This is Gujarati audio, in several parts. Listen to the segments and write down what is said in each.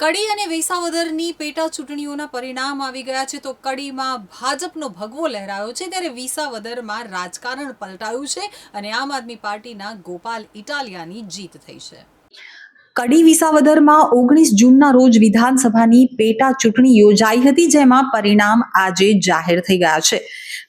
કડી અને વિસાવદરની પેટા ચૂંટણીઓના પરિણામ આવી ગયા છે. તો કડીમાં ભાજપનો ભગવો લહેરાયો છે. ત્યારે વિસાવદરમાં રાજકારણ પલટાયું છે અને આમ આદમી પાર્ટીના ગોપાલ ઇટાલિયાની જીત થઈ છે. કડી વિસાવદરમાં ઓગણીસ જૂનના રોજ વિધાનસભાની પેટા ચૂંટણી યોજાઈ હતી, જેમાં પરિણામ આજે જાહેર થઈ ગયા છે.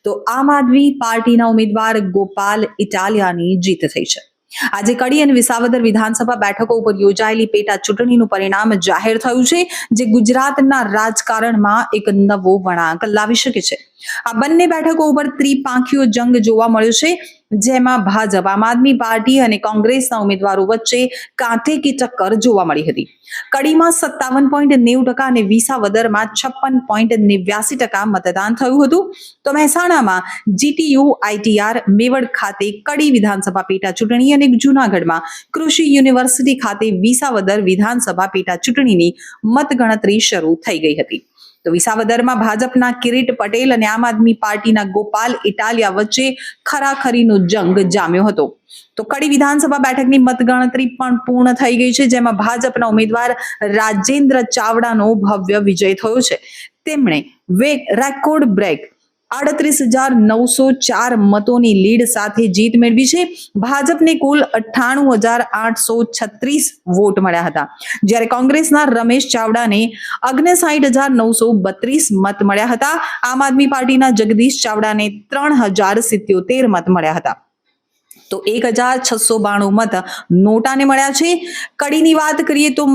તો આમ આદમી પાર્ટીના ઉમેદવાર ગોપાલ ઇટાલિયાની જીત થઈ છે. આજે કડી અને વિસાવદર વિધાનસભા બેઠકો ઉપર યોજાયેલી પેટા ચૂંટણીનું પરિણામ જાહેર થયું છે, જે ગુજરાતના રાજકારણમાં એક નવો વળાંક લાવી શકે છે. આ બંને બેઠકો ઉપર ત્રિપાંખીયો જંગ જોવા મળ્યો છે. જેમાં ભાજપ, આમ આદમી પાર્ટી અને કોંગ્રેસના ઉમેદવારો વચ્ચે કાંઠે કી ટક્કર જોવા મળી હતી. કડીમાં સત્તાવન પોઈન્ટ નેવું ટકા અને વિસાવદરમાં છપ્પન પોઈન્ટ નેવ્યાસી ટકા મતદાન થયું હતું. તો મહેસાણામાં જીટીયુ આઈટીઆર મેવડ ખાતે કડી વિધાનસભા પેટા ચૂંટણી અને જૂનાગઢમાં કૃષિ યુનિવર્સિટી ખાતે વિસાવદર વિધાનસભા પેટા ચૂંટણીની મતગણતરી શરૂ થઈ ગઈ હતી. તો વિસાવદરમાં ભાજપના કિરીટ પટેલ અને આમ આદમી પાર્ટીના ગોપાલ ઇટાલિયા વચ્ચે ખરાખરીનો જંગ જામ્યો હતો. તો કડી વિધાનસભા બેઠકની મતગણતરી પણ પૂર્ણ થઈ ગઈ છે, જેમાં ભાજપના ઉમેદવાર રાજેન્દ્ર ચાવડાનો ભવ્ય વિજય થયો છે. તેમણે વે રેકોર્ડ બ્રેક આડત્રીસ હજાર નવસો ચાર મતોની લીડ સાથે જીત મેળવી છે. ભાજપને કુલ અઠ્ઠાણું હજાર આઠસો છત્રીસ વોટ મળ્યા હતા. જ્યારે કોંગ્રેસના રમેશ ચાવડાને અગ્નસાઠ હજાર નવસો બત્રીસ મત મળ્યા હતા. આમ આદમી પાર્ટીના જગદીશ ચાવડાને ત્રણ હજાર સિત્યોતેર મત મળ્યા હતા. તો એક હજાર છસો બાણું મત નોટાને મળ્યા છે. કડીની વાત કરીએ તો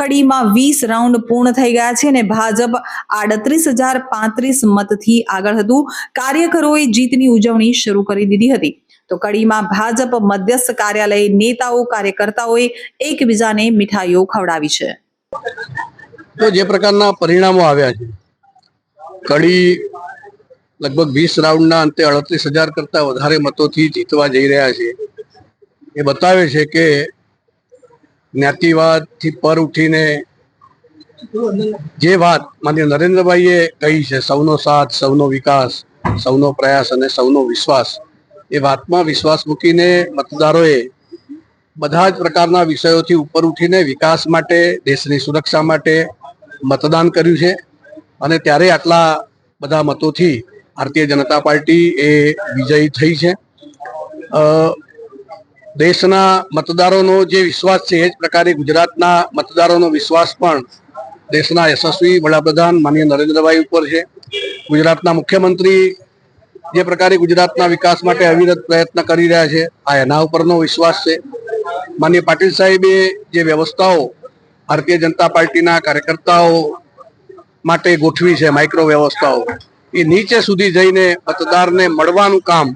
કડીમાં વીસ રાઉન્ડ પૂર્ણ થઈ ગયા છે અને ભાજપ આડત્રીસ હજાર પાંત્રીસ મતથી આગળ હતું. કાર્યકરોએ જીતની ઉજવણી શરૂ કરી દીધી હતી. તો કડીમાં ભાજપ મધ્યસ્થ કાર્યાલય નેતાઓ, કાર્યકર્તાઓએ એકબીજાને મીઠાઈઓ ખવડાવી છે. તો જે પ્રકારના પરિણામો આવ્યા છે, કડી લગભગ વીસ રાઉન્ડના અંતે અડત્રીસ હજાર કરતા વધારે મતોથી જીતવા જઈ રહ્યા છે. એ બતાવે છે કે જ્ઞાતિવાદથી પર ઉઠીને જે વાત માન્ય નરેન્દ્રભાઈએ કહી છે, સૌનો સાથ, સૌનો વિકાસ, સૌનો પ્રયાસ અને સૌનો વિશ્વાસ, એ વાતમાં વિશ્વાસ મૂકીને મતદારોએ બધા જ પ્રકારના વિષયોથી ઉપર ઉઠીને વિકાસ માટે, દેશની સુરક્ષા માટે મતદાન કર્યું છે અને ત્યારે આટલા બધા મતોથી ભારતીય જનતા પાર્ટી એ વિજયી થઈ છે. દેશના મતદારોનો જે વિશ્વાસ છે, એ જ પ્રકારે ગુજરાતના મતદારોનો વિશ્વાસ પણ દેશના યશસ્વી વડાપ્રધાન માનીય નરેન્દ્રભાઈ ઉપર છે. ગુજરાતના મુખ્યમંત્રી જે પ્રકારે ગુજરાતના વિકાસ માટે અવિરત પ્રયત્ન કરી રહ્યા છે, આ એના ઉપરનો વિશ્વાસ છે. માનીય પાટીલ સાહેબે જે વ્યવસ્થાઓ ભારતીય જનતા પાર્ટીના કાર્યકર્તાઓ માટે ગોઠવી છે, માઇક્રો વ્યવસ્થાઓ એ નીચે સુધી જઈને મતદારને મળવાનું કામ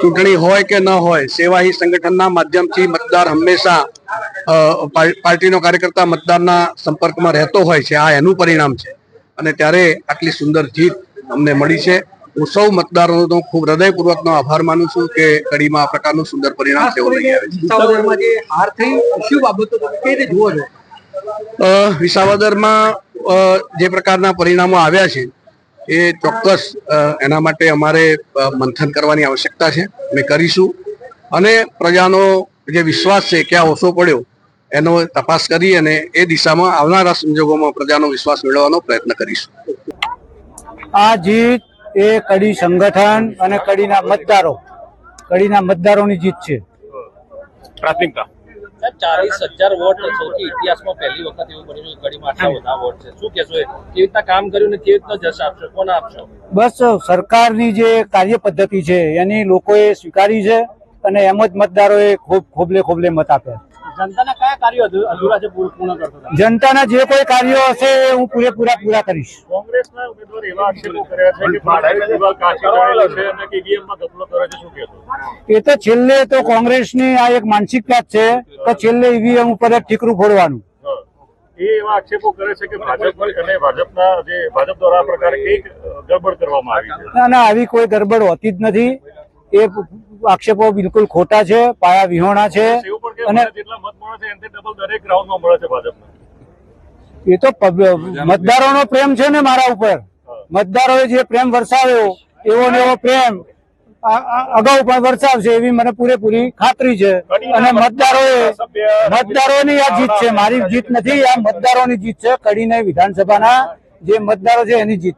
ચૂંટણી હોય કે ન હોય સેવાહી સંગઠનના માધ્યમથી મતદાર હંમેશા પાર્ટીનો કાર્યકર્તા મતદારના સંપર્કમાં રહેતો હોય છે. આ એનું પરિણામ છે. અને ત્યારે આટલી સુંદર જીત અમને મળી છે. હું સૌ મતદારોનો ખૂબ હૃદયપૂર્વકનો આભાર માનું છું કે કડીમાં આ પ્રકારનું સુંદર પરિણામ તેઓ લઈ આવે છે. વિસાવદરમાં હાર થઈ શું બાબતો તમે કઈ રીતે જુઓ છો? વિસાવદરમાં જે પ્રકારના પરિણામો આવ્યા છે એ ચોક્કસ એના માટે અમારે મંથન કરવાની આવશ્યકતા છે. અમે કરીશું. અને પ્રજાનો જે વિશ્વાસ છે ક્યાં ઓછો પડ્યો એનો તપાસ કરી અને એ દિશામાં આવનારા સંજોગોમાં પ્રજાનો વિશ્વાસ મેળવવાનો પ્રયત્ન કરીશું. આ જીત એ કડી સંગઠન અને કડીના મતદારો કડીના મતદારોની જીત છે. પ્રાથમિકતા. ચાલીસ હજાર વોટ સૌથી ઇતિહાસમાં પહેલી વખત એવું બન્યું છે કડીમાં આટલા બધા વોટ છે. શું કહેશો કેવી રીતના કામ કર્યું ને કેવી રીતના જશ આપશો? કોને આપશો? બસ સરકારની જે કાર્ય પદ્ધતિ છે એની લોકોએ સ્વીકારી છે અને એમ જ મતદારોએ ખૂબ ખોબલે ખોબલે મત આપ્યા જનતાના કયા કાર્યો અધુ- અધૂરા છે પૂરું પૂર્ણ કરતો હતા જનતાના જે કોઈ કાર્યો હશે એ હું પૂરેપૂરા પૂરા કરીશ. કોંગ્રેસના ઉમેદવાર એવા આક્ષેપો કર્યા છે કે ભાજપની દિવાલ કાચી ચાળેલી છે અને કે EVM માં ગફલો કરે છે શું કહેશો? એ તો છેલ્લે તો કોંગ્રેસની આ એક માનસિકતા જ છે તો છેલ્લે ઈવીએમ ઉપર જ ઠીકરું ફોડવાનું. એ એવા આક્ષેપો કરે છે કે ભાજપ અને ભાજપના જે ભાજપ દ્વારા પ્રકારે ગડબડ કરવામાં આવી છે. ના ના આવી કોઈ ગરબડ હોતી જ નથી. એ આક્ષેપો બિલકુલ ખોટા છે પાયા વિહોણા છે અને એ તો મતદારોનો પ્રેમ છે ને મારા ઉપર. મતદારોએ જે પ્રેમ વરસાવ્યો એવો ને એવો પ્રેમ અગાઉ પણ વરસાવશે એવી મને પૂરેપૂરી ખાતરી છે. અને મતદારોએ મતદારોની આ જીત છે મારી જીત નથી આ મતદારોની જીત છે. કડીને વિધાનસભાના જે મતદારો છે એની જીત